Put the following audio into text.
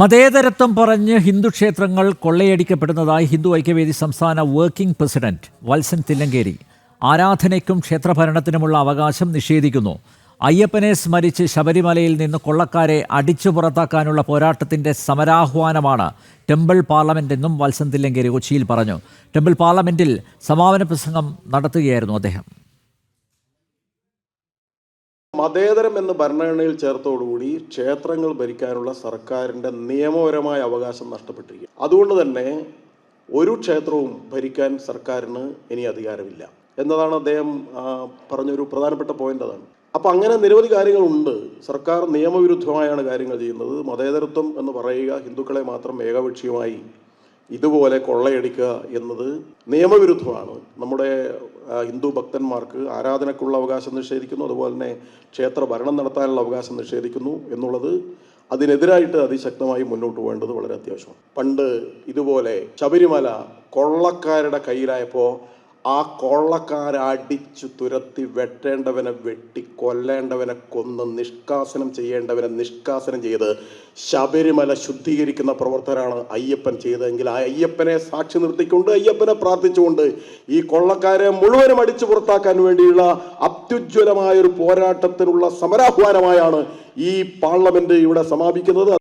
മതേതരത്വം പറഞ്ഞ് ഹിന്ദു ക്ഷേത്രങ്ങൾ കൊള്ളയടിക്കപ്പെടുന്നതായി ഹിന്ദു ഐക്യവേദി സംസ്ഥാന വർക്കിംഗ് പ്രസിഡന്റ് വത്സൻ തില്ലങ്കേരി. ആരാധനയ്ക്കും ക്ഷേത്രഭരണത്തിനുമുള്ള അവകാശം നിഷേധിക്കുന്നു. അയ്യപ്പനെ സ്മരിച്ച് ശബരിമലയിൽ നിന്ന് കൊള്ളക്കാരെ അടിച്ചു പുറത്താക്കാനുള്ള പോരാട്ടത്തിന്റെ സമരാഹ്വാനമാണ് ടെമ്പിൾ പാർലമെന്റ് എന്നും വത്സൻ തില്ലങ്കേരി കൊച്ചിയിൽ പറഞ്ഞു. ടെമ്പിൾ പാർലമെന്റിൽ സമാപന പ്രസംഗം നടത്തുകയായിരുന്നു അദ്ദേഹം. മതേതരം എന്ന് ഭരണഘടനയിൽ ചേർത്തോടുകൂടി ക്ഷേത്രങ്ങൾ ഭരിക്കാനുള്ള സർക്കാരിന്റെ നിയമപരമായ അവകാശം നഷ്ടപ്പെട്ടിരിക്കുക അതുകൊണ്ട് തന്നെ ഒരു ക്ഷേത്രവും ഭരിക്കാൻ സർക്കാരിന് ഇനി അധികാരമില്ല എന്നതാണ് അദ്ദേഹം പറഞ്ഞൊരു പ്രധാനപ്പെട്ട പോയിന്റ് അതാണ്. അപ്പം അങ്ങനെ നിരവധി കാര്യങ്ങളുണ്ട്. സർക്കാർ നിയമവിരുദ്ധമായാണ് കാര്യങ്ങൾ ചെയ്യുന്നത്. മതേതരത്വം എന്ന് പറയുക ഹിന്ദുക്കളെ മാത്രം ഏകപക്ഷീയമായി ഇതുപോലെ കൊള്ളയടിക്കുക എന്നത് നിയമവിരുദ്ധമാണ്. നമ്മുടെ ഹിന്ദു ഭക്തന്മാർക്ക് ആരാധനക്കുള്ള അവകാശം നിഷേധിക്കുന്നു അതുപോലെ തന്നെ ക്ഷേത്ര ഭരണം നടത്താനുള്ള അവകാശം നിഷേധിക്കുന്നു എന്നുള്ളത് അതിനെതിരായിട്ട് അതിശക്തമായി മുന്നോട്ട് പോകേണ്ടത് വളരെ അത്യാവശ്യമാണ്. പണ്ട് ഇതുപോലെ ശബരിമല കൊള്ളക്കാരുടെ കയ്യിലായപ്പോൾ ആ കൊള്ളക്കാരെ അടിച്ചു തുരത്തി വെട്ടേണ്ടവനെ വെട്ടി കൊല്ലേണ്ടവനെ കൊന്ന് നിഷ്കാസനം ചെയ്യേണ്ടവനെ നിഷ്കാസനം ചെയ്ത് ശബരിമല ശുദ്ധീകരിക്കുന്ന പ്രവർത്തനമാണ് അയ്യപ്പൻ ചെയ്തതെങ്കിൽ ആ അയ്യപ്പനെ സാക്ഷി നിർത്തിക്കൊണ്ട് അയ്യപ്പനെ പ്രാർത്ഥിച്ചുകൊണ്ട് ഈ കൊള്ളക്കാരെ മുഴുവനും അടിച്ചു പുറത്താക്കാൻ വേണ്ടിയുള്ള അത്യുജ്വലമായ ഒരു പോരാട്ടത്തിനുള്ള സമരാഹ്വാനമായാണ് ഈ പാർലമെന്റ് ഇവിടെ സമാപിക്കുന്നത്.